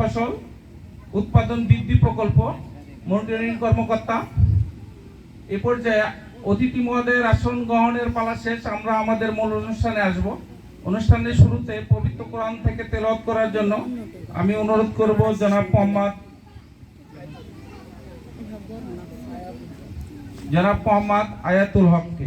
ফসল উৎপাদন বৃদ্ধি প্রকল্প, মনিটরিং কর্মকর্তা। এ পর্যায়ে অতিথি মহোদয়ের আসন গ্রহণের পালা শেষ, আমরা আমাদের মূল অনুষ্ঠানে আসব। অনুষ্ঠানের শুরুতে পবিত্র কোরআন থেকে তেলাওয়াত করার জন্য আমি অনুরোধ করব, জনাব মোহাম্মদ জনাব মোহাম্মদ আয়াতুল হককে।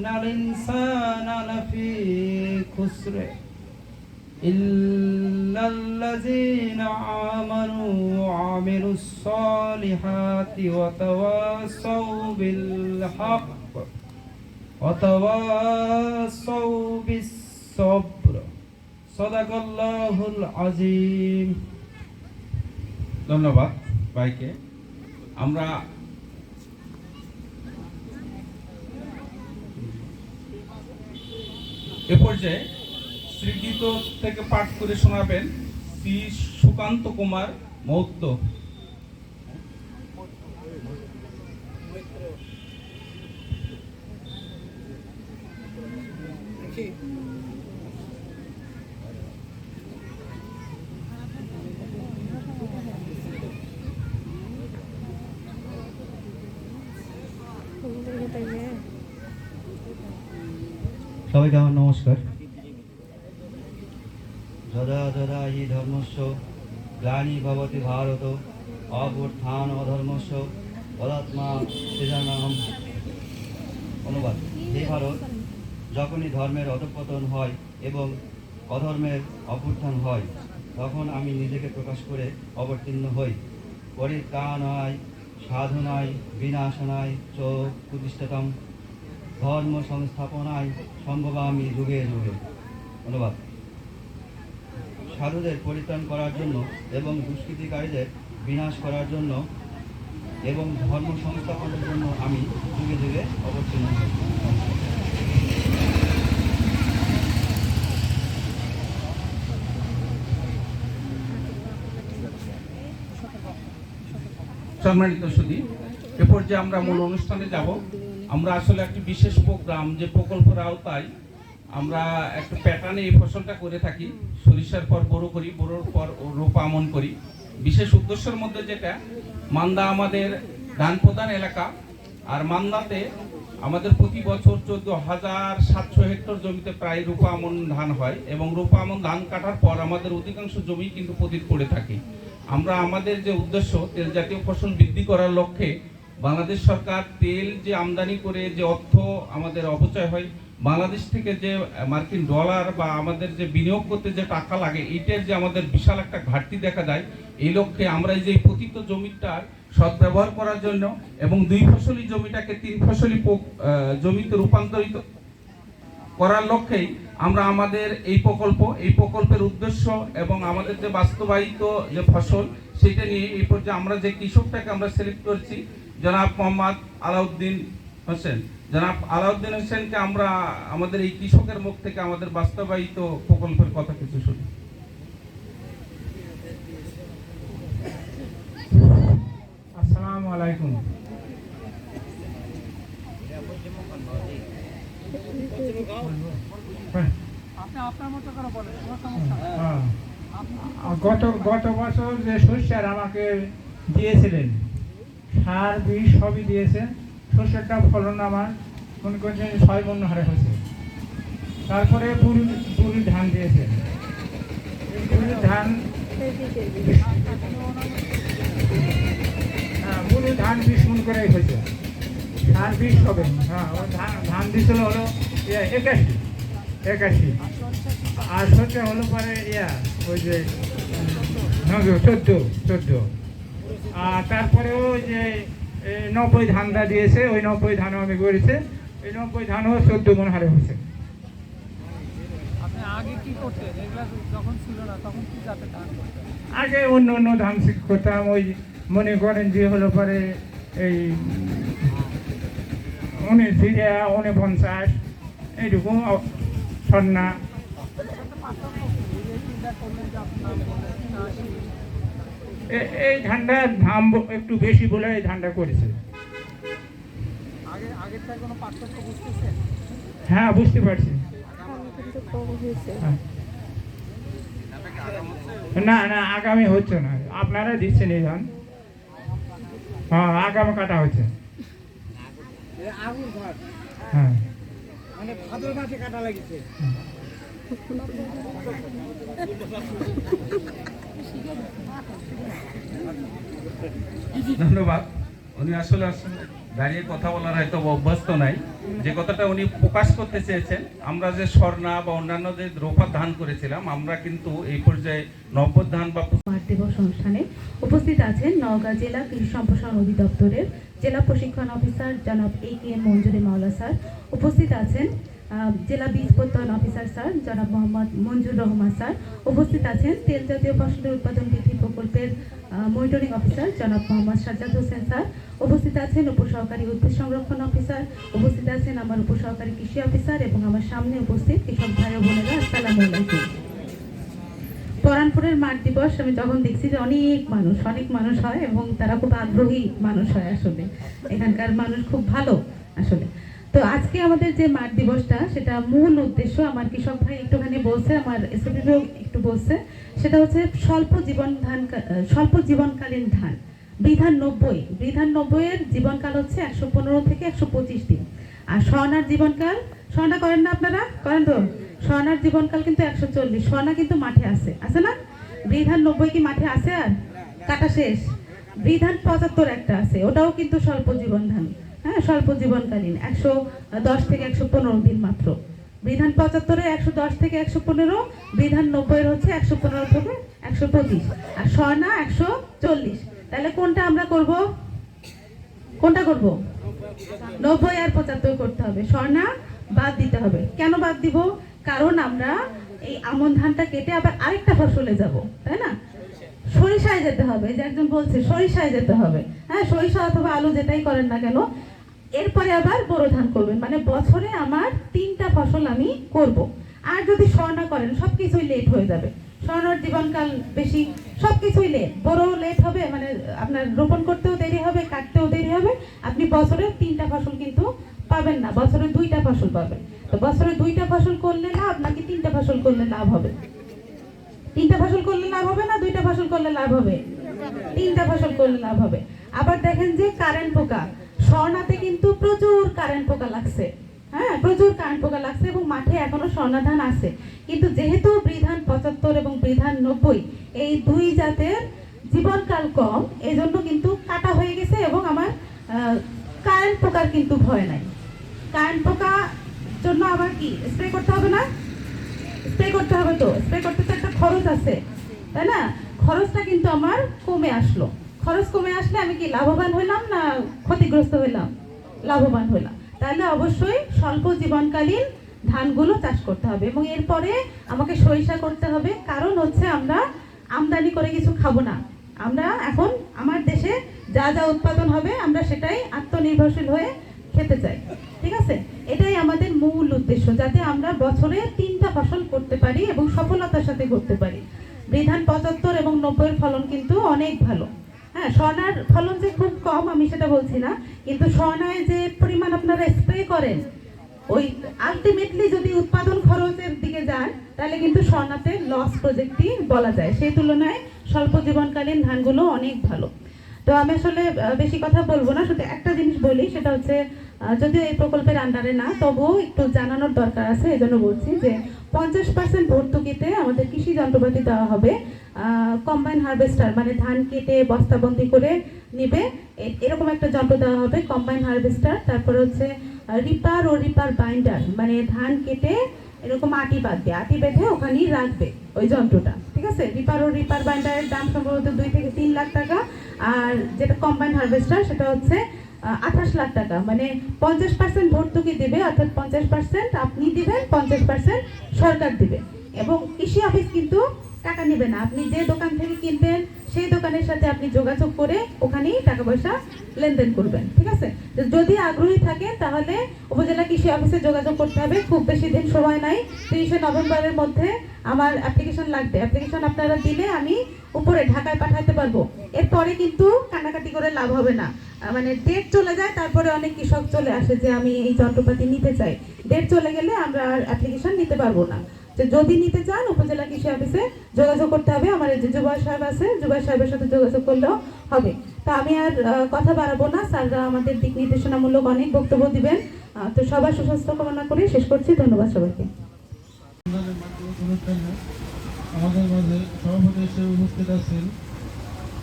الإنسان لفي خسر إلا الذين آمنوا وعملوا الصالحات وتواصوا بالحق وتواصوا بالصبر صدق الله العظيم ধন্যবাদ ভাইকে আমরা এ পর্যায়ে শ্রীগীত থেকে পাঠ করে শোনাবেন শ্রী সুকান্ত কুমার মৌত্য সবাইকে আমার নমস্কার। যদা যদা হি গ্লানি ভবতি ভারত অনুবাদ। হে ভারত, যখনই ধর্মের অধপতন হয় এবং অধর্মের অভ্যুত্থান হয়, তখন আমি নিজেকে প্রকাশ করে অবতীর্ণ হই। পরিত্রাণায় সাধনায় বিনাশনায় চ প্রতিষ্ঠাতম। ধর্ম সংস্থাপনায় সম্ভবামী যুগে যুগে। ধন্যবাদ। সাধুদের পরিত্রাণ করার জন্য এবং দুষ্কৃতিকারীদের বিনাশ করার জন্য এবং ধর্ম সংস্থাপনের জন্য আমি যুগে যুগে অবতীর্ণ সম্মানিত সুদী এ পর্যায়ে আমরা মূল অনুষ্ঠানে যাব। আমরা আসলে একটি বিশেষ প্রোগ্রাম যে প্রকল্পের আওতায় আমরা একটা প্যাটার্নে এই ফসলটা করে থাকি। সরিষার পর বড় করি বড়োর পর রোপা আমন করি। বিশেষ উদ্দেশ্যের মধ্যে যেটা, মান্দা আমাদের ধান প্রধান এলাকা, আর মান্দাতে আমাদের প্রতি বছর চোদ্দ হাজার সাতশো হেক্টর জমিতে প্রায় রূপা আমন ধান হয় এবং রূপা আমন ধান কাটার পর আমাদের অধিকাংশ জমি কিন্তু পতিত পড়ে থাকে। আমরা আমাদের যে উদ্দেশ্য, তেল জাতীয় ফসল বৃদ্ধি করার লক্ষ্যে বাংলাদেশ সরকার তেল যে আমদানি করে, যে অর্থ আমাদের অপচয় হয়, বাংলাদেশ থেকে যে মার্কিন ডলার বা আমাদের যে বিনিয়োগ করতে যে টাকা লাগে, এইটার যে আমাদের বিশাল একটা ঘাটতি দেখা যায় এই লক্ষ্যে আমরা যে পতিত জমিটার সদ্ব্যবহার করার জন্য এবং দুই ফসলি জমিটাকে তিন ফসলি জমিতে রূপান্তরিত করার লক্ষ্যেই আমরা আমাদের এই প্রকল্প, এই প্রকল্পের উদ্দেশ্য এবং আমাদের যে বাস্তবায়িত যে ফসল, সেটা নিয়ে এই পর্যায়ে আমরা যে কৃষকটাকে আমরা সিলেক্ট করছি জনাব মোহাম্মদ আলাউদ্দিন হোসেন। জনাব আলাউদ্দিন হোসেনকে আমরা, আমাদের এই কৃষকের মুখ থেকে আমাদের বাস্তবায়িত প্রকল্পের কথা কিছু শুনি। আলাইকুম। হ্যাঁ। গত গত বছর যে শস্যার আমাকে দিয়েছিলেন সার বীজ সবই দিয়েছেন। শস্যটা ফলন আমার, মনে করছেন ছয় মন হারে হয়েছে। তারপরে বুড়ি বুড়ি ধান দিয়েছেন। এই ধান হ্যাঁ বুড়ি ধান বিশ মন করে হয়েছে। সার বিশ হবে হ্যাঁ ধান দিয়েছিল হলো একাশি একাশি। আর শস্য হলো পরে ইয়া, ওই যে চোদ্দ চোদ্দ। আর তারপরে ওই যে নব্বই ধানটা দিয়েছে ওই নব্বই ধানও আমি করেছে। ওই নব্বই ধানও চোদ্দ মন হারে হয়েছে। আপনি আগে অন্য অন্য ধান করতাম ওই মনে করেন যে হলো পরে এই উনিশ জিরা উনপঞ্চাশ এইরকম অ- সন্না এই ধানটা দাম একটু বেশি বলে এই ধানটা করেছে। আগে আগের থেকে কোনো পার্থক্য বুঝতেছেন হ্যাঁ বুঝতে পারছি। হ্যাঁ। না না আগামী হচ্ছে না। আপনারা দিচ্ছেন এই ধান। হ্যাঁ আগামী কাটা হচ্ছে। হ্যাঁ। মানে ভাদ্র মাসে কাটা লাগিছে। ধন্যবাদ। উনি আসলে দাঁড়িয়ে কথা বলার হয়তো অভ্যস্ত নাই। যে কথাটা উনি প্রকাশ করতে চেয়েছেন, আমরা যে স্বর্ণা বা অন্যান্য যে দ্রৌপদ ধান করেছিলাম, আমরা কিন্তু এই পর্যায়ে নব্য ধান বা দিবস অনুষ্ঠানে উপস্থিত আছেন নওগাঁ জেলা কৃষি সম্প্রসারণ অধিদপ্তরের জেলা প্রশিক্ষণ অফিসার জনাব এ কে মঞ্জুরি মাওলা স্যার। উপস্থিত আছেন জেলা বীজ প্রত্যয়ন অফিসার স্যার, জনাব মোহাম্মদ মঞ্জুর রহমান স্যার। উপস্থিত আছেন তেল জাতীয় ফসলের উৎপাদন বৃদ্ধি প্রকল্পের মনিটরিং অফিসার জনাব মোহাম্মদ সাজ্জাদ হোসেন স্যার। উপস্থিত আছেন উপসহকারী উদ্ভিদ সংরক্ষণ অফিসার উপস্থিত আছেন আমার উপসহকারী কৃষি অফিসার এবং আমার সামনে উপস্থিত কৃষক ভাই বোনেরা, আসসালামু আলাইকুম। পরানপুরের মাঠ দিবস, আমি যখন দেখছি যে অনেক মানুষ অনেক মানুষ হয় এবং তারা খুব আগ্রহী মানুষ হয় আসলে। এখানকার মানুষ খুব ভালো আসলে। তো আজকে আমাদের যে মাঠ দিবসটা, সেটা মূল উদ্দেশ্য আমার কৃষক ভাই একটুখানি বলছে, আমার এসএপিও একটু বলছে। সেটা হচ্ছে স্বল্প জীবন ধান স্বল্প জীবনকালীন ধান, বিধান নব্বই। বিধান নব্বইয়ের জীবনকাল হচ্ছে একশো পনেরো থেকে একশো পঁচিশ দিন। আর স্বর্ণার জীবনকাল, স্বর্ণা করেন না আপনারা? করেন তো? স্বর্ণার জীবনকাল কিন্তু একশো চল্লিশ, স্বর্ণা কিন্তু মাঠে আছে। আছে না? বিধান নব্বই কি মাঠে আছে আর? কাটা শেষ। বিধান পঁচাত্তর একটা আছে, ওটাও কিন্তু স্বল্প জীবন ধান। হ্যাঁ স্বল্প জীবনকালীন, একশো দশ থেকে একশো পনেরো দিন মাত্র। বিধান পঁচাত্তরে একশো দশ থেকে একশো পনেরো, বিধান নব্বইয়ের হচ্ছে একশো পনেরো থেকে একশো পঁচিশ, আর স্বর্ণা একশো চল্লিশ। তাহলে কোনটা আমরা করব? কোনটা করব? নব্বই আর পঁচাত্তর করতে হবে। স্বর্ণা বাদ দিতে হবে। কেন বাদ দিব? কারণ আমরা এই আমন ধানটা কেটে আবার আরেকটা ফসলে যাব, তাই না? সরিষায় যেতে হবে, যে একজন বলছে, সরিষায় যেতে হবে। হ্যাঁ সরিষা অথবা আলু যেটাই করেন না কেন এরপরে আবার বোরো ধান করবেন। মানে বছরে আমার তিনটা ফসল আমি করব। আর যদি স্বর্ণা করেন সব কিছুই লেট হয়ে যাবে। স্বর্ণার জীবনকাল বেশি সব কিছুই লেট বড় লেট হবে মানে আপনার রোপণ করতেও দেরি হবে, কাটতেও দেরি হবে। আপনি বছরে তিনটা ফসল কিন্তু পাবেন না। বছরে দুইটা ফসল পাবেন। তো বছরে দুইটা ফসল করলে লাভ, নাকি তিনটা ফসল করলে লাভ হবে? তিনটা ফসল করলে লাভ হবে না দুইটা ফসল করলে লাভ হবে? তিনটা ফসল করলে লাভ হবে। আবার দেখেন যে কারেন্ট পোকা। স্বর্ণাতে কিন্তু প্রচুর কারেন্ট পোকা লাগছে। হ্যাঁ প্রচুর কারেন্ট পোকা লাগছে এবং মাঠে এখনও স্বর্ণা ধান আছে। কিন্তু যেহেতু বৃধান পঁচাত্তর এবং বৃধান নব্বই, এই দুই জাতের জীবনকাল কম এই জন্য কিন্তু কাটা হয়ে গেছে এবং আমার কারেন্ট পোকার কিন্তু ভয় নাই। কারেন্ট পোকা জন্য আবার কি স্প্রে করতে হবে না? স্প্রে করতে হবে তো? স্প্রে করতে তো একটা খরচ আছে, তাই না? খরচটা কিন্তু আমার কমে আসলো। খরচ কমে আসলে আমি কি লাভবান হইলাম না ক্ষতিগ্রস্ত হইলাম? লাভবান হইলাম। তাহলে অবশ্যই স্বল্প জীবনকালীন ধানগুলো চাষ করতে হবে এবং এরপরে আমাকে সরিষা করতে হবে। কারণ হচ্ছে আমরা আমদানি করে কিছু খাব না। আমরা এখন আমার দেশে যা যা উৎপাদন হবে আমরা সেটাই আত্মনির্ভরশীল হয়ে খেতে চাই। ঠিক আছে? এটাই আমাদের মূল উদ্দেশ্য, যাতে আমরা বছরে তিনটা ফসল করতে পারি এবং সফলতার সাথে করতে পারি। বিধান পঁচাত্তর এবং নব্বইয়ের ফলন কিন্তু অনেক ভালো। হ্যাঁ স্বর্ণার ফলন যে খুব কম, আমি সেটা বলছি না। কিন্তু স্বর্ণায় যে পরিমাণ আপনারা স্প্রে করেন, ওই আলটিমেটলি যদি উৎপাদন খরচের দিকে যান, তাহলে কিন্তু স্বর্ণাতে লস প্রজেক্টই বলা যায়। সেই তুলনায় স্বল্প জীবনকালীন ধানগুলো অনেক ভালো। তো আমি আসলে বেশি কথা বলব না, শুধু একটা জিনিস বলি, সেটা হচ্ছে যদিও এই প্রকল্পের আন্ডারে না, তবুও একটু জানানোর দরকার আছে এই জন্য বলছি যে পঞ্চাশ পার্সেন্ট ভর্তুকিতে আমাদের কৃষি যন্ত্রপাতি দেওয়া হবে। কম্বাইন হারভেস্টার মানে ধান কেটে বস্তাবন্দি করে নিবে। এরকম একটা যন্ত্র দেওয়া হবে কম্বাইন হারভেস্টার তারপর হচ্ছে রিপার ও রিপার বাইন্ডার মানে ধান কেটে এরকম আটি বাঁধবে। আটি বেঁধে ওখানেই রাখবে ওই যন্ত্রটা, ঠিক আছে? রিপার ও রিপার বাইন্ডারের দাম সম্ভবত দুই থেকে তিন লাখ টাকা। আর যেটা কম্বাইন হারভেস্টার সেটা হচ্ছে আঠাশ লাখ টাকা। মানে পঞ্চাশ পার্সেন্ট ভর্তুকি দেবে, অর্থাৎ পঞ্চাশ পার্সেন্ট আপনি দেবেন, পঞ্চাশ পার্সেন্ট সরকার দেবে। এবং কৃষি অফিস কিন্তু টাকা নেবে না। আপনি যে দোকান থেকে কিনবেন, সেই দোকানের সাথে আপনি যোগাযোগ করে ওখানেই টাকা পয়সা লেনদেন করবেন, ঠিক আছে? যদি আগ্রহী থাকেন, তাহলে উপজেলা কৃষি অফিসে যোগাযোগ করতে হবে। খুব বেশি দিন সময় নাই। তিরিশে নভেম্বরের মধ্যে আমার অ্যাপ্লিকেশন লাগবে। অ্যাপ্লিকেশন আপনারা দিলে আমি উপরে ঢাকায় পাঠাতে পারব। এরপরে কিন্তু কান্নাকাটি করে লাভ হবে না। মানে ডেট চলে যায়, তারপরে অনেক কৃষক চলে আসে যে আমি এই যন্ত্রপাতি নিতে চাই। ডেট চলে গেলে আমরা আর অ্যাপ্লিকেশন নিতে পারব না। তো যদি নিতে চান, উপজেলা কৃষি অফিসে যোগাযোগ করতে হবে। আমার যে যুবা সাহেব আছে, যুবা সাহেবের সাথে যোগাযোগ করলেও হবে। তো আমি আর কথা বাড়াবো না। স্যাররা আমাদের দিক নির্দেশনামূলক অনেক বক্তব্য দিবেন। তো সবার সুস্বাস্থ্য কামনা করে শেষ করছি। ধন্যবাদ সবাইকে। আমাদের মাঝে সভাপতি হিসেবে উপস্থিত আছেন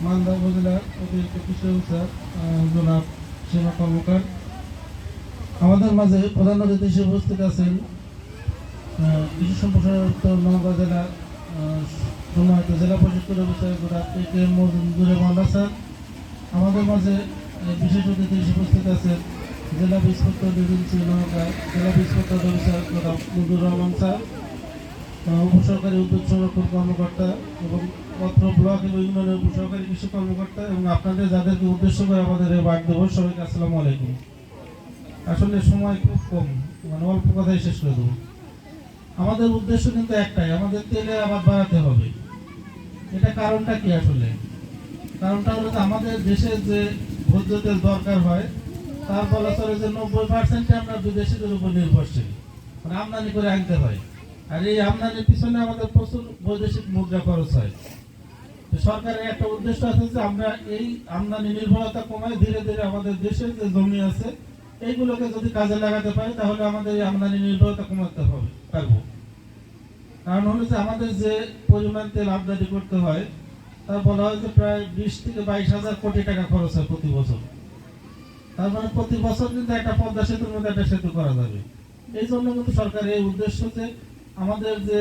মালদা উপজেলার অতিরিক্ত কৃষি অফিসার জনাব সীমা কর্মকার। আমাদের মাঝে প্রধান অতিথি হিসেবে উপস্থিত আছেন কৃষি সম্প্রসারণ নওগাঁ জেলার আহ, সম্মানিত জেলা পরিষদ অফিসার জনাব এ কে মজুরে মোহাম্মদ স্যার আমাদের মাঝে বিশেষ অতিথি হিসেবে উপস্থিত আছেন জেলা ইন্সপেক্টর ডিভিশন নওগাঁ জেলা ইন্সপেক্টর অফিসার জনাব মুজিবুর রহমান স্যার। উপসহকারী উদ্যোগ সংরক্ষণ কর্মকর্তা এবং পত্র ব্লক এবং ইউনিয়নের উপসহকারী কৃষি কর্মকর্তা এবং আপনাদের যাদেরকে উদ্দেশ্য করে আমাদের এই বাদ দেবো সবাইকে আসসালামু আলাইকুম। আসলে সময় খুব কম মানে অল্প কথাই শেষ করে দেবো। আমাদের উদ্দেশ্য কিন্তু একটাই, আমাদের তেলে আবার বাড়াতে হবে। এটা কারণটা কি আসলে? কারণটা হলো আমাদের দেশে যে ভোজ্য তেল দরকার হয়, তার বলা চলে যে নব্বই পার্সেন্টে আমরা বিদেশিদের উপর নির্ভরশীল। মানে আমদানি করে আনতে হয়। আর এই আমদানির পিছনে আমাদের প্রচুর বৈদেশিক মুদ্রা খরচ হয়। তো সরকারের একটা উদ্দেশ্য আছে যে আমরা এই আমদানি নির্ভরতা কমায় ধীরে ধীরে আমাদের দেশে যে জমি আছে, এইগুলোকে যদি কাজে লাগাতে পারি, তাহলে আমাদের এই আমদানি নির্ভরতা কমাতে হবে, পারব। কারণ হলো যে আমাদের যে পরিমাণ তেল আমদানি করতে হয় তা বলা হয় যে প্রায় বিশ থেকে বাইশ হাজার কোটি টাকা খরচ হয় প্রতি বছর। তার মানে প্রতি বছর কিন্তু একটা পদ্মা সেতুর মধ্যে একটা সেতু করা যাবে। এই জন্য কিন্তু সরকারের এই উদ্দেশ্য যে আমাদের যে,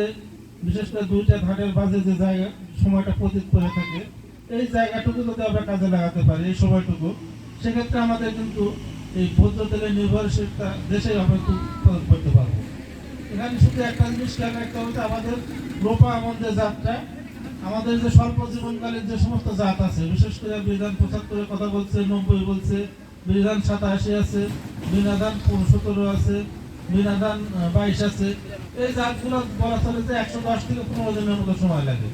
বিশেষ করে দুইটা ঘাটের বাজে যে জায়গা, সময়টা পতিত করে থাকে, এই জায়গাটুকু যদি আমরা কাজে লাগাতে পারি, এই সময়টুকু, সেক্ষেত্রে আমাদের কিন্তু এই ভোজ্য তেলের নির্ভরশীলতা দেশেই আমরা উৎপাদন করতে পারব। এখানে শুধু একটা জিনিস খেয়াল রাখতে হবে আমাদের রোপা আমন যে জাতটা, আমাদের যে স্বল্প জীবনকালীন যে সমস্ত জাত আছে, বিশেষ করে বিধান পঁচাত্তরের কথা বলছে, নব্বই বলছে, বিধান সাতাশি আছে বিনাদান সতেরো আছে বিনাদান বাইশ আছে। এই জাতগুলো বলা চলে যে একশো দশ থেকে পনেরো দিনের মতো সময় লাগে।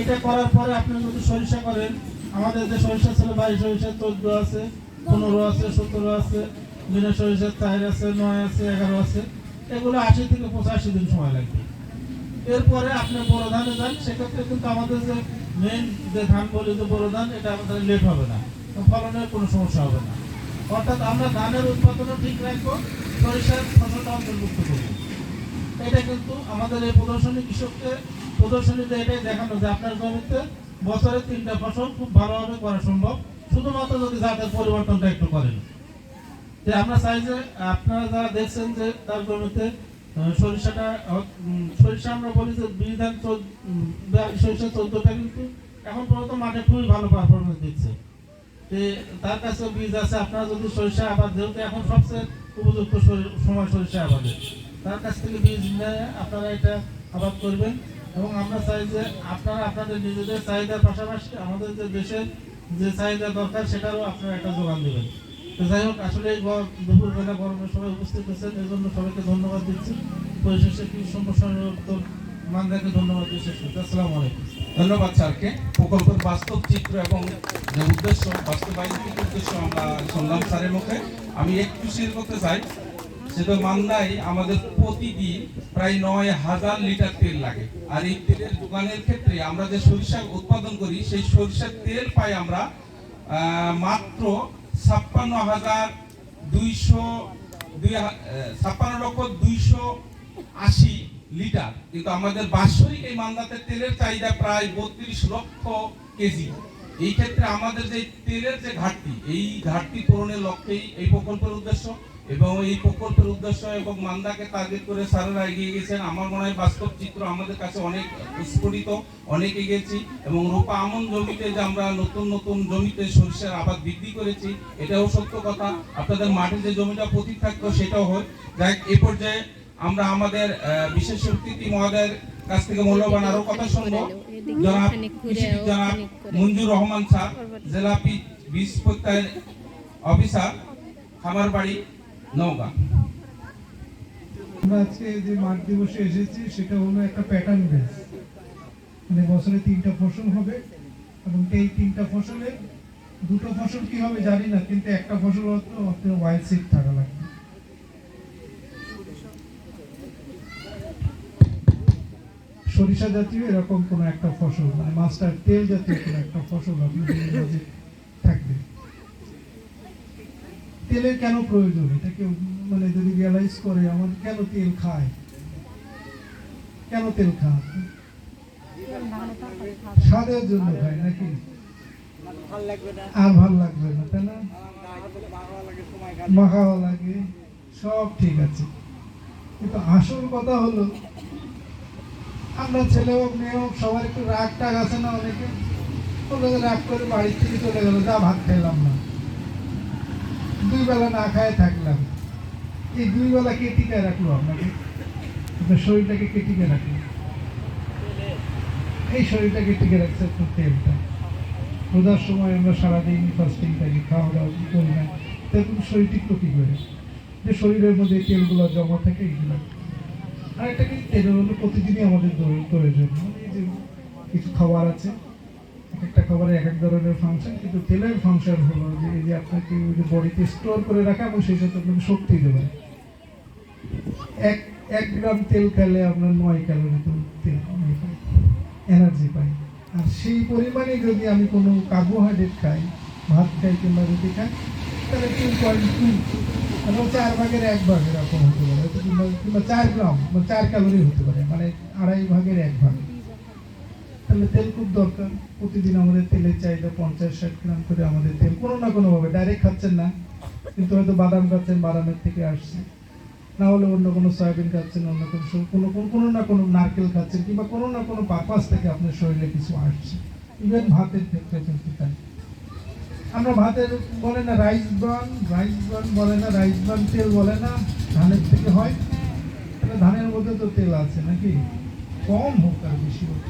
এটা করার পরে আপনি যদি সরিষা করেন, আমাদের যে সরিষা ছিল বাইশ, সরিষা চোদ্দ আছে, পনেরো আছে, সতেরো আছে বিনা সরিষার চার আছে, নয় আছে, এগারো আছে, এগুলো আশি থেকে পঁচাশি দিন সময় লাগবে। এরপরে আপনি বড় ধানে যান, সেক্ষেত্রে কিন্তু আমাদের যে মেন যে ধান বলি যে বড় ধান, এটা আমাদের লেট হবে না। ফলনের কোনো সমস্যা হবে না। অর্থাৎ আমরা ধানের উৎপাদনও ঠিক রাখব, সরিষার ফসলটা অন্তর্ভুক্ত করব। এটা কিন্তু আমাদের এই প্রদর্শনী কৃষককে, প্রদর্শনীতে এটাই দেখানো যে আপনার জমিতে বছরে তিনটা ফসল খুব ভালোভাবে করা সম্ভব, শুধুমাত্র যদি জাতের পরিবর্তনটা একটু করেন। যে আমরা চাই যে আপনারা যারা দেখছেন যে তার জমিতে সরিষাটা সরিষা আমরা বলি যে বিধান সরিষা চোদ্দটা কিন্তু এখন পর্যন্ত মাঠে খুবই ভালো পারফরমেন্স দিচ্ছে। তার কাছে বীজ আছে, আপনারা যদি সরিষা আবাদ, যেহেতু এখন সবচেয়ে উপযুক্ত সময় সরিষা আবাদের তার কাছ থেকে বীজ নিয়ে আপনারা এটা আবাদ করবেন এবং আমরা চাই যে আপনারা আপনাদের নিজেদের চাহিদার পাশাপাশি আমাদের যে দেশের যে চাহিদা দরকার, সেটারও আপনারা একটা যোগান দেবেন। তো যাই হোক, আসলে দুপুরবেলা গরমের সবাই উপস্থিত হয়েছেন জন্য সবাইকে ধন্যবাদ দিচ্ছি। পরিশেষে কি সম্প্রসারণের উত্তর ধন্যবাদ দিয়ে শেষ আলাইকুম। ধন্যবাদ স্যারকে। প্রকল্পের বাস্তব চিত্র এবং যে উদ্দেশ্য বাস্তবায়িত উদ্দেশ্য আমরা শুনলাম স্যারের মুখে। আমি একটু শেয়ার করতে চাই সেটা মান্দায় আমাদের প্রতিদিন প্রায় নয় হাজার লিটার তেল লাগে। আর এই তেলের দোকানের ক্ষেত্রে আমরা যে সরিষা উৎপাদন করি, সেই সরিষার তেল পাই আমরা মাত্র ছাপ্পান্ন হাজার দুইশো দুই ছাপ্পান্ন লক্ষ দুইশো আশি লিটার, কিন্তু আমাদের বাৎসরিক এই মান্দাতে তেলের চাহিদা প্রায় বত্রিশ লক্ষ কেজি। এই ক্ষেত্রে আমাদের যে তেলের যে ঘাটতি, এই ঘাটতি পূরণের লক্ষ্যেই এই প্রকল্পের উদ্দেশ্য এবং এই প্রকল্পের উদ্দেশ্য এবং মান্দাকে টার্গেট করে স্যারেরা এগিয়ে গেছেন। আমার মনে হয় বাস্তব চিত্র আমাদের কাছে অনেক স্ফুটিত, অনেক এগিয়েছি এবং রূপা আমন জমিতে যে আমরা নতুন নতুন জমিতে সরিষার আবাদ বৃদ্ধি করেছি, এটাও সত্য কথা। আপনাদের মাঠে যে জমিটা পতিত থাকতো সেটাও হয়। যাই এ পর্যায়ে আমরা আমাদের বিশেষ অতিথি মহোদয়ের কাছ থেকে মূল্যবান আরও কথা শুনব। জনাব জনাব মঞ্জুর রহমান স্যার জেলা পি- বীজ প্রত্যয় অফিসার খামারবাড়ি নওগাঁ। আমরা আজকে যে মাঠ দিবসে এসেছি সেটা হলো একটা প্যাটার্ন বেস মানে বছরে তিনটা ফসল হবে এবং এই তিনটা ফসলে দুটো ফসল কি হবে জানি না কিন্তু একটা ফসল হয়তো ওয়াইল্ড সিড থাকা লাগবে। সরিষা জাতীয় এরকম কোনো একটা ফসল মানে মাস্টার তেল জাতীয় কোনো একটা ফসল আপনাদের থাকবে। তেলের কেন প্রয়োজন? এটা কেউ মানে যদি রিয়ালাইজ করে, আমার কেন তেল খায়? কেন তেল খায়? স্বাদের জন্য খায় নাকি? আর ভালো লাগবে না, তাই না? মাখাও লাগে, সব ঠিক আছে। কিন্তু আসল কথা হলো আমরা ছেলে হোক, মেয়ে হোক, সবার একটু রাগ টাগ আছে না অনেকে? যে রাগ করে বাড়ির থেকে চলে গেল, যা ভাত খাইলাম না। দুই বেলা না খায় থাকলাম। এই দুই বেলা কে টিকায় রাখল আপনাকে? শরীরটাকে কে টিকে রাখল? এই শরীরটাকে টিকে রাখছে আপনার তেলটা। রোজার সময় আমরা সারাদিন ফাস্টিং থাকি খাওয়া দাওয়া করি না। তখন শরীর টিকলো করে। যে শরীরের মধ্যে তেলগুলো জমা থাকে, এগুলো আর একটা কি তেলের হলো প্রতিদিনই আমাদের দর- প্রয়োজন। মানে যে কিছু খাবার আছে, এক একটা খাবারে এক এক ধরনের ফাংশন কিন্তু তেলের ফাংশন হলো যে এই যে আপনাকে ওই যে বডিতে স্টোর করে রাখা এবং সেই সাথে আপনাকে শক্তি দেবে এক এক গ্রাম তেল খেলে আপনার নয় ক্যালোরি তেল এনার্জি পাই। আর সেই পরিমাণে যদি আমি কোনো কার্বোহাইড্রেট খাই, ভাত খাই কিংবা রুটি খাই, তাহলে টু পয়েন্ট টু এবং চার ভাগের এক ভাগ এরকম হতে পারে কিংবা চার গ্রাম বা চার ক্যালোরি হতে পারে মানে আড়াই ভাগের এক ভাগ। তাহলে তেল খুব দরকার। প্রতিদিন আমাদের তেলের চাহিদা পঞ্চাশ, ষাট গ্রাম করে আমাদের তেল কোনো না কোনোভাবে ডাইরেক্ট খাচ্ছেন না, কিন্তু হয়তো বাদাম খাচ্ছেন, বাদামের থেকে আসছে। না হলে অন্য কোনো সয়াবিন খাচ্ছেন, অন্য কোনো কোনো কোনো কোনো না কোনো নারকেল খাচ্ছেন, কিংবা কোনো না কোনো পারপাস থেকে আপনার শরীরে কিছু আসছে। ইভেন ভাতের ক্ষেত্রে কিন্তু তাই। আমরা ভাতের বলে না রাইস ব্রান রাইস ব্রান বলে না রাইস ব্রান তেল বলে না, ধানের থেকে হয়। তাহলে ধানের মধ্যে তো তেল আছে নাকি? কম হোক আর বেশি হোক।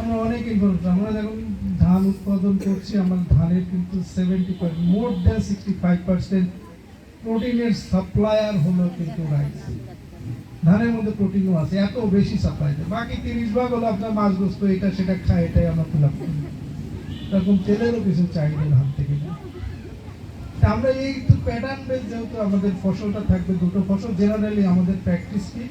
আমরা অনেকেই ইনফরমেশন আমরা যখন ধান উৎপাদন করছি, আমার ধানের কিন্তু seventy percent more than sixty five percent প্রোটিনের সাপ্লায়ার হলো কিন্তু রাইস ধানের মধ্যে প্রোটিনও আছে, এত বেশি সাপ্লাই দেয়। বাকি তিরিশ ভাগ হলো আপনার মাছ গোস্ত, এটা, সেটা খায়, এটাই আমরা ফিল আপ করি। এরকম তেলেরও কিছু চাহিদা ধান থেকে আমরা এই প্যাটার্ন বেস যেহেতু আমাদের ফসলটা থাকবে, দুটো ফসল জেনারেলি আমাদের প্র্যাকটিস কি?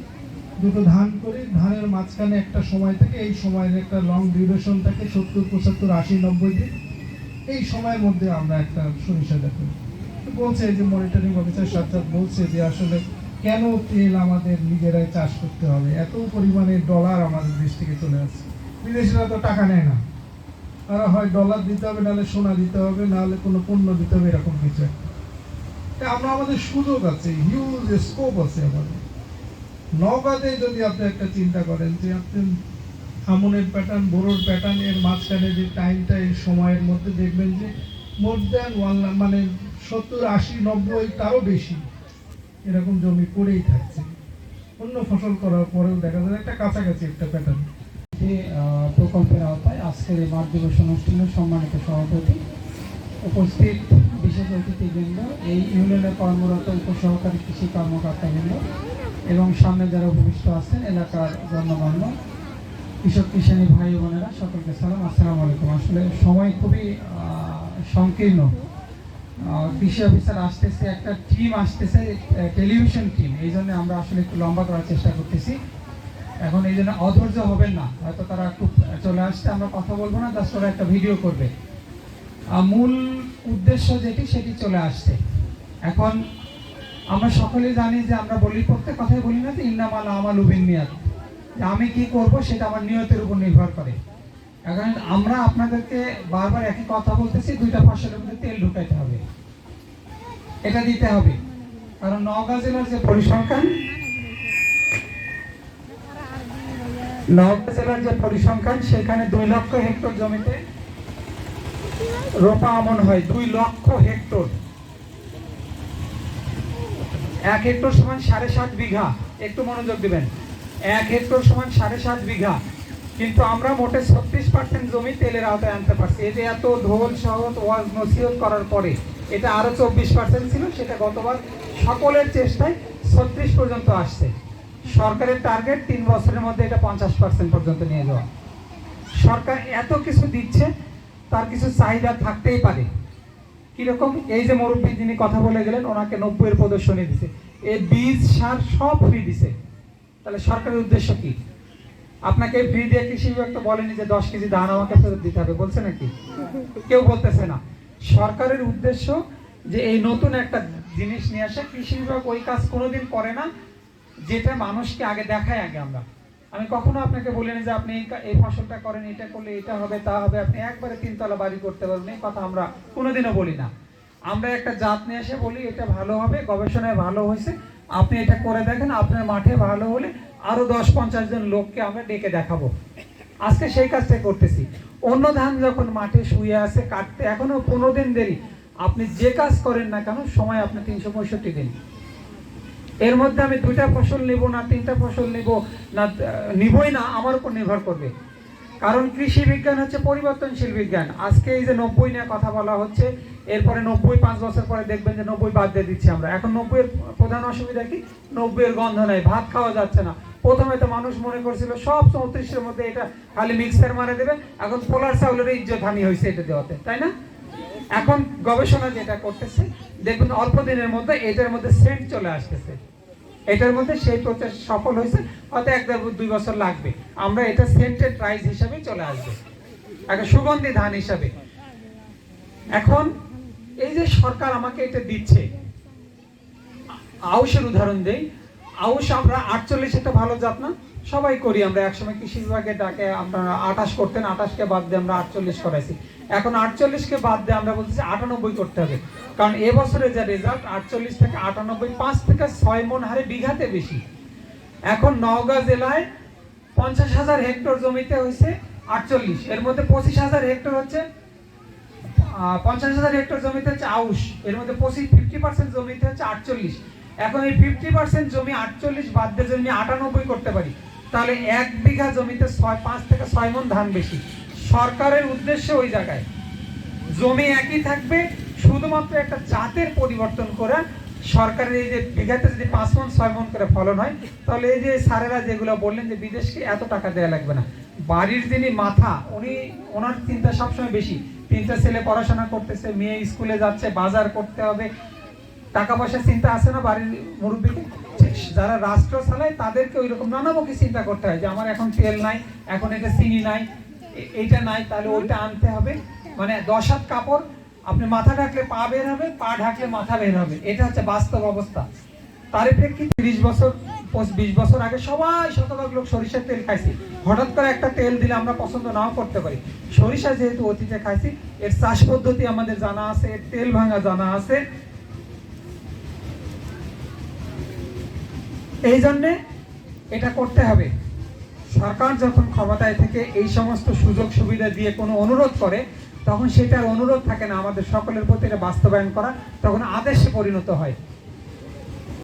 দুটো ধান করি, ধানের মাঝখানে একটা সময় থাকে, এই সময়ের একটা লং ডিউরেশন থাকে, সত্তর, পঁচাত্তর, আশি, নব্বই দিন। এই সময়ের মধ্যে আমরা একটা সরিষা দেখি বলছে যে মনিটরিং অফিসার সাজ্জাদ বলছে যে আসলে কেন তেল আমাদের নিজেরাই চাষ করতে হবে? এত পরিমাণে ডলার আমাদের দেশ থেকে চলে আসছে। বিদেশিরা তো টাকা নেয় না। হয় ডলার দিতে হবে, নাহলে সোনা দিতে হবে, নাহলে কোনো পণ্য দিতে হবে, এরকম কিছু একটা। আমরা আমাদের সুযোগ আছে হিউজ স্কোপ আছে আমাদের। নগাতে যদি আপনি একটা চিন্তা করেন যে আপনি আমনের প্যাটার্ন বোরোর প্যাটার্ন এর মাঝখানে যে টাইমটা এই সময়ের মধ্যে দেখবেন যে মোর দ্যান ওয়ান মানে সত্তর, আশি, নব্বই তারও বেশি এরকম জমি পড়েই থাকছে। অন্য ফসল করার পরেও দেখা যায়, একটা কাছাকাছি একটা প্যাটার্ন যে প্রকল্পের আওতায় আজকের এই মাঠ দিবস অনুষ্ঠানের সম্মানিত সভাপতি উপস্থিত বিশেষ অতিথিবৃন্দ এই ইউনিয়নে কর্মরত উপসহকারী কৃষি কর্মকর্তাবৃন্দ এবং সামনে যারা উপবিষ্ট আছেন, এলাকার গণ্যমান্য কৃষক কৃষাণী ভাই বোনেরা, সকলকে সালাম, আসসালামু আলাইকুম। আসলে সময় খুবই সংকীর্ণ। কৃষি অফিসার আসতেছে, একটা টিম আসতেছে, টেলিভিশন টিম। এই জন্য আমরা আসলে একটু লম্বা করার চেষ্টা করতেছি। এখন এই জন্য অধৈর্য হবেন না। হয়তো তারা খুব চলে আসছে, আমরা কথা বলব না জাস্ট ওরা একটা ভিডিও করবে। মূল উদ্দেশ্য যেটি, সেটি চলে আসছে। এখন আমরা সকলেই জানি যে আমরা বলি, প্রত্যেক কথাই বলি না যে ইন্নামাল আমাল উবিন নিয়াত যে আমি কি করব সেটা আমার নিয়তের উপর নির্ভর করে। এখন আমরা আপনাদেরকে বারবার একই কথা বলতেছি, দুইটা ফসলের মধ্যে তেল ঢুকাইতে হবে। এটা দিতে হবে। কারণ নওগাঁ জেলার যে পরিসংখ্যান নওগাঁ জেলার যে পরিসংখ্যান, সেখানে দুই লক্ষ হেক্টর জমিতে রোপা আমন হয়, দুই লক্ষ হেক্টর। এক হেক্টর সমান সাড়ে সাত বিঘা। একটু মনোযোগ দিবেন। এক হেক্টর সমান সাড়ে সাত বিঘা। কিন্তু আমরা মোটে ছত্রিশ পার্সেন্ট জমি তেলের আওতায় আনতে পারছি। এই যে এত ঢোল সহজ ওয়াজ, নসিহত করার পরে এটা আরও চব্বিশ পার্সেন্ট ছিল, সেটা গতবার সকলের চেষ্টায় ছত্রিশ পর্যন্ত আসছে। সরকারের টার্গেট তিন বছরের মধ্যে এটা পঞ্চাশ পার্সেন্ট পর্যন্ত নিয়ে যাওয়া। সরকার এত কিছু দিচ্ছে, তার কিছু চাহিদা থাকতেই পারে। কীরকম? এই যে মুরব্বী যিনি কথা বলে গেলেন, ওনাকে নব্বইয়ের প্রদর্শনী দিছে। এই বীজ সার সব ফ্রি দিছে। তাহলে সরকারের উদ্দেশ্য কি? আপনাকে ফ্রি দিয়ে কৃষি বিভাগ তো বলেনি যে দশ কেজি ধান আমাকে ফেরত দিতে হবে। বলছে নাকি? কেউ বলতেছে না। সরকারের উদ্দেশ্য যে এই নতুন একটা জিনিস নিয়ে আসে। কৃষি বিভাগ ওই কাজ কোনোদিন করে না। যেটা মানুষকে আগে দেখায় আগে আমরা। আমি কখনো আপনাকে বলিনি যে আপনি এই ফসলটা করেন, এটা করলে এটা হবে, তা হবে। আপনি একবারে তিনতলা বাড়ি করতে পারবেন, এই কথা আমরা কোনোদিনও বলি না। আমরা একটা জাত নিয়ে এসে বলি, এটা ভালো হবে, গবেষণায় ভালো হয়েছে। আপনি এটা করে দেখেন, আপনার মাঠে ভালো হলে আরও দশ পঞ্চাশ জন লোককে আমরা ডেকে দেখাবো। আজকে সেই কাজটাই করতেছি। অন্য ধান যখন মাঠে শুয়ে আছে, কাটতে এখনও পনেরো দিন দেরি। আপনি যে কাজ করেন না কেন, সময় আপনি তিনশো পঁয়ষট্টি দিন। এর মধ্যে আমি দুইটা ফসল নিব না, তিনটা ফসল নিব না, নিবই না, আমার উপর নির্ভর করবে। কারণ কৃষি বিজ্ঞান হচ্ছে পরিবর্তনশীল বিজ্ঞান। আজকে এই যে নব্বই নিয়ে কথা বলা হচ্ছে, এরপরে নব্বই পাঁচ বছর পরে দেখবেন যে নব্বই বাদ দিয়ে দিচ্ছি আমরা। এখন নব্বইয়ের প্রধান অসুবিধা কি? নব্বইয়ের গন্ধ নাই, ভাত খাওয়া যাচ্ছে না। প্রথমে তো মানুষ মনে করছিল সব চৌত্রিশের মধ্যে এটা খালি মিক্সার মারে দেবে, এখন পোলার চাউলের ইজ্জত হানি হয়েছে এটা দেওয়াতে, তাই না? এখন গবেষণা যেটা করতেছে দেখবেন অল্প দিনের মধ্যে এটার মধ্যে সেন্ট চলে আসতেছে। এটার মধ্যে সেই প্রচেষ্টা সফল হয়েছে, হয়তো এক দেড় দুই বছর লাগবে। আমরা এটা সেন্টেড রাইস হিসাবে চলে আসবে। একটা সুগন্ধি ধান হিসাবে। এখন এই যে সরকার আমাকে এটা দিচ্ছে, আউশের উদাহরণ দেই। আউশ আমরা আটচল্লিশ একটা ভালো জাত না? সবাই করি, আমরা একসময় কৃষি বিভাগে ডাকে আপনারা আঠাশ করতেন, আঠাশকে বাদ দিয়ে আমরা আটচল্লিশ করাইছি। এখন আটচল্লিশকে বাদ দিয়ে আমরা বলতেছি আটানব্বই করতে হবে। কারণ এবছরে যা রেজাল্ট আটচল্লিশ থেকে আটানব্বই, পাঁচ থেকে ছয় মন হারে বিঘাতে বেশি। এখন নওগাঁ জেলায় পঞ্চাশ হাজার হেক্টর জমিতে হয়েছে আটচল্লিশ। এর মধ্যে পঁচিশ হাজার হেক্টর হচ্ছে পঞ্চাশ হাজার হেক্টর জমিতে হচ্ছে আউশ। এর মধ্যে পঁচিশ ফিফটি পার্সেন্ট জমিতে হচ্ছে আটচল্লিশ। এখন এই ফিফটি পার্সেন্ট জমি আটচল্লিশ বাদ দিয়ে জমি আটানব্বই করতে পারি তাহলে এক বিঘা জমিতে ছয়, পাঁচ থেকে ছয় মন ধান বেশি। সরকারের উদ্দেশ্য ওই জায়গায়। জমি একই থাকবে, শুধুমাত্র একটা জাতের পরিবর্তন করা সরকারের এই যে বিঘাতে যদি পাঁচ মন ছয় মন করে ফলন হয়, তাহলে এই যে স্যারেরা যেগুলো বললেন যে বিদেশকে এত টাকা দেওয়া লাগবে না। বাড়ির যিনি মাথা, উনি, ওনার চিন্তা সবসময় বেশি। তিনটা ছেলে পড়াশোনা করতেছে, মেয়ে স্কুলে যাচ্ছে, বাজার করতে হবে। টাকা পয়সার চিন্তা আছে না বাড়ির মুরব্বীকে? যারা রাষ্ট্র চালায়, তাদেরকে ওই রকম নানামুখী চিন্তা করতে হয় যে আমার এখন তেল নাই, এখন এটা চিনি নাই, এ- এইটা নাই, তাহলে ওইটা আনতে হবে। মানে দশ হাত কাপড়, আপনি মাথা ঢাকলে পা বের হবে, পা ঢাকলে মাথা বের হবে। এটা হচ্ছে বাস্তব অবস্থা। তার প্রেক্ষিতে তিরিশ বছর বিশ বছর আগে সবাই শতভাগ লোক সরিষার তেল খাইছি। হঠাৎ করে একটা তেল দিলে আমরা পছন্দ নাও করতে পারি। সরিষা যেহেতু অতীতে খাইছি, এর চাষ পদ্ধতি আমাদের জানা আছে, এর তেল ভাঙা জানা আছে এই জন্যে এটা করতে হবে। সরকার যখন ক্ষমতায় থেকে এই সমস্ত সুযোগ সুবিধা দিয়ে কোনো অনুরোধ করে, তখন সেটার অনুরোধ থাকে না। আমাদের সকলের প্রতি এটা বাস্তবায়ন করা, তখন আদেশে পরিণত হয়।